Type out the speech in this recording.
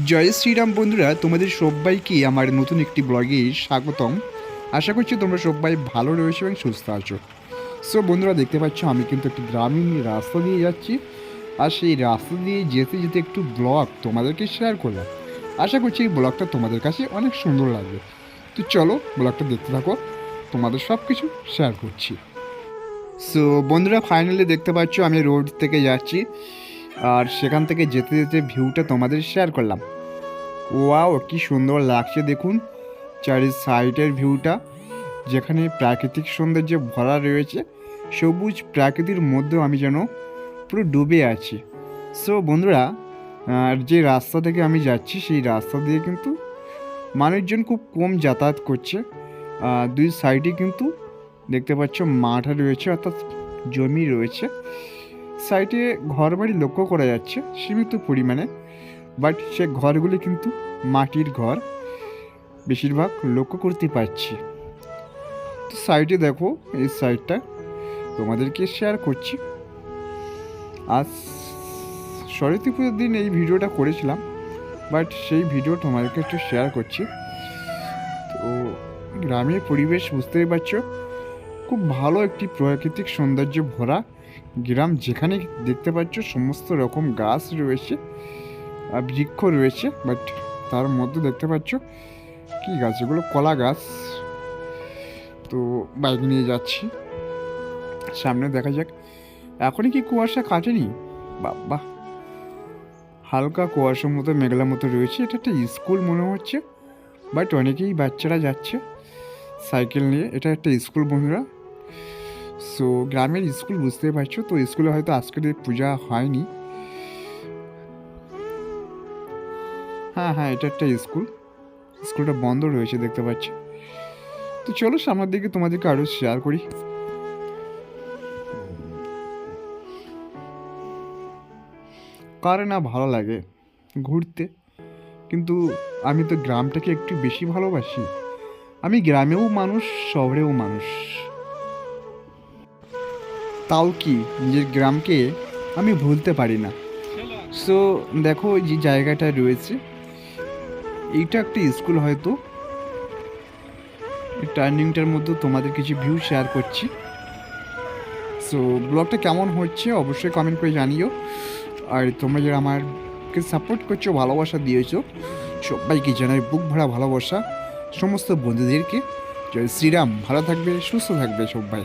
জয় শ্রীরাম বন্ধুরা, তোমাদের সবাইকে আমার নতুন একটি ব্লগে স্বাগতম। আশা করছি তোমরা সবাই ভালো রয়েছে এবং সুস্থ আছো। সো বন্ধুরা, দেখতে পাচ্ছ, আমি কিন্তু একটি গ্রামীণ রাস্তা দিয়ে যাচ্ছি। আর সেই রাস্তা দিয়ে যেতে যেতে একটু ব্লগ তোমাদেরকে শেয়ার করলাম। আশা করছি এই ব্লগটা তোমাদের কাছে অনেক সুন্দর লাগবে। তো চলো, ব্লগটা দেখতে থাকো, তোমাদের সব কিছু শেয়ার করছি। সো বন্ধুরা ফাইনালি দেখতে পাচ্ছ, আমি রোড থেকে যাচ্ছি। আর সেখান থেকে যেতে যেতে ভিউটা তোমাদের শেয়ার করলাম। ওয়াও কি সুন্দর লাগছে দেখুন। চারি সাইডের ভিউটা, যেখানে প্রাকৃতিক সৌন্দর্যে ভরা রয়েছে। সবুজ প্রাকৃতির মধ্যেও আমি যেন পুরো ডুবে আছি। সো বন্ধুরা, আর যে রাস্তা থেকে আমি যাচ্ছি, সেই রাস্তা দিয়ে কিন্তু মানুষজন খুব কম যাতায়াত করছে। দুই সাইডে কিন্তু দেখতে পাচ্ছ মাঠ রয়েছে, অর্থাৎ জমি রয়েছে। সাইডে ঘর বাড়ি লক্ষ্য করা যাচ্ছে, সীমিত পরিমাণে বাট সে ঘরগুলি কিন্তু মাটির ঘর, বেশিরভাগ লক্ষ্য করতে পারছি। তো সাইডে দেখো, এই সাইডটা তোমাদেরকে শেয়ার করছি। আজ সরস্বতী পুজোর দিন এই ভিডিওটা করেছিলাম বাট সেই ভিডিও তোমাদেরকে একটু শেয়ার করছি। তো গ্রামের পরিবেশ বুঝতেই পারছ, খুব ভালো একটি প্রাকৃতিক সৌন্দর্য ভরা গ্রাম যেখানে দেখতে পাচ্ছ সমস্ত রকম গাছ রয়েছে আর বৃক্ষ রয়েছে বাট তার মধ্যে দেখতে পাচ্ছ কি গাছ? এগুলো কলা গাছ। তো বাইক নিয়ে যাচ্ছি। সামনে দেখা যাক। এখনই কি কুয়াশা কাটেনি? বাবা। হালকা কুয়াশার মতো, মেঘলা মতো রয়েছে। এটা একটা স্কুল মনে হচ্ছে বাট অনেকেই বাচ্চারা যাচ্ছে সাইকেল নিয়ে। এটা একটা স্কুল বন্ধুরা। সো গ্রামের স্কুল বুঝতে পারছ, তো স্কুলে হয়তো আজকের পূজা হয়নি। হ্যাঁ হ্যাঁ এটা একটা স্কুল। স্কুলটা বন্ধ রয়েছে, দেখতে পাচ্ছি। তো চলো সামনের দিকে তোমাদেরকে আরও শেয়ার করি। কার না ভালো লাগে ঘুরতে। কিন্তু আমি তো গ্রামটাকে একটু বেশি ভালোবাসি। আমি গ্রামেও মানুষ, শহরেও মানুষ। তাও কি? নিজের গ্রামকে আমি ভুলতে পারি না। সো দেখো যে জায়গাটা রয়েছে, এইটা একটা স্কুল হয়তো। টার্নিংটার মধ্যে তোমাদের কিছু ভিউ শেয়ার করছি। সো ব্লগটা কেমন হচ্ছে অবশ্যই কমেন্ট করে জানিও। আর তোমরা যারা আমাকে সাপোর্ট করছ, ভালোবাসা দিয়েছ, সবাইকে জানাই বুক ভরা ভালোবাসা। সমস্ত বন্ধুদেরকে শ্রীরাম। ভালো থাকবে, সুস্থ থাকবে সবাই।